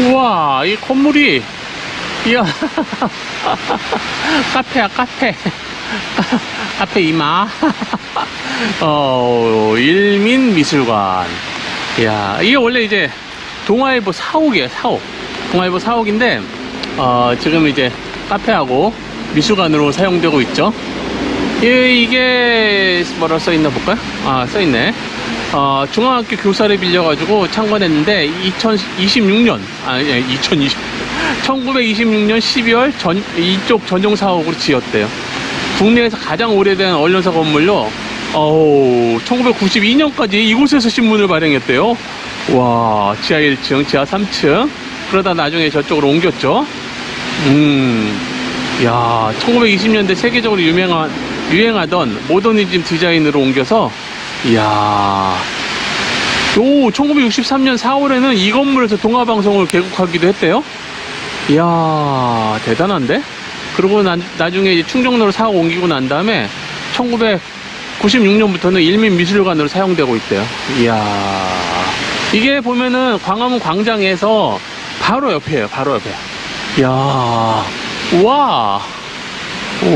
우와, 이 건물이, 이야, 카페야, 카페. 카페 이마. 어, 일민 미술관. 이야, 이게 원래 이제 동아일보 사옥이에요, 사옥. 동아일보 사옥인데, 어, 지금 이제 카페하고 미술관으로 사용되고 있죠. 이, 이게 뭐라 써있나 볼까요? 아, 써있네. 어, 중앙학교 교사를 빌려가지고 창건했는데 2026년, 아, 예, 2020, 1926년 12월 전, 이쪽 전용 사옥으로 지었대요. 국내에서 가장 오래된 언론사 건물로, 어우, 1992년까지 이곳에서 신문을 발행했대요. 와, 지하 1층, 지하 3층. 그러다 나중에 저쪽으로 옮겼죠. 음, 야, 1920년대 세계적으로 유명한, 유행하던 모더니즘 디자인으로 옮겨서, 이야, 오, 1963년 4월에는 이 건물에서 동화방송을 개국하기도 했대요. 이야, 대단한데? 그리고 나, 나중에 이제 충정로로 사고 옮기고 난 다음에 1996년부터는 일민미술관으로 사용되고 있대요. 이야, 이게 보면은 광화문 광장에서 바로 옆이에요, 바로 옆에. 이야, 와,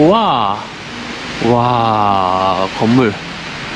와, 와, 건물.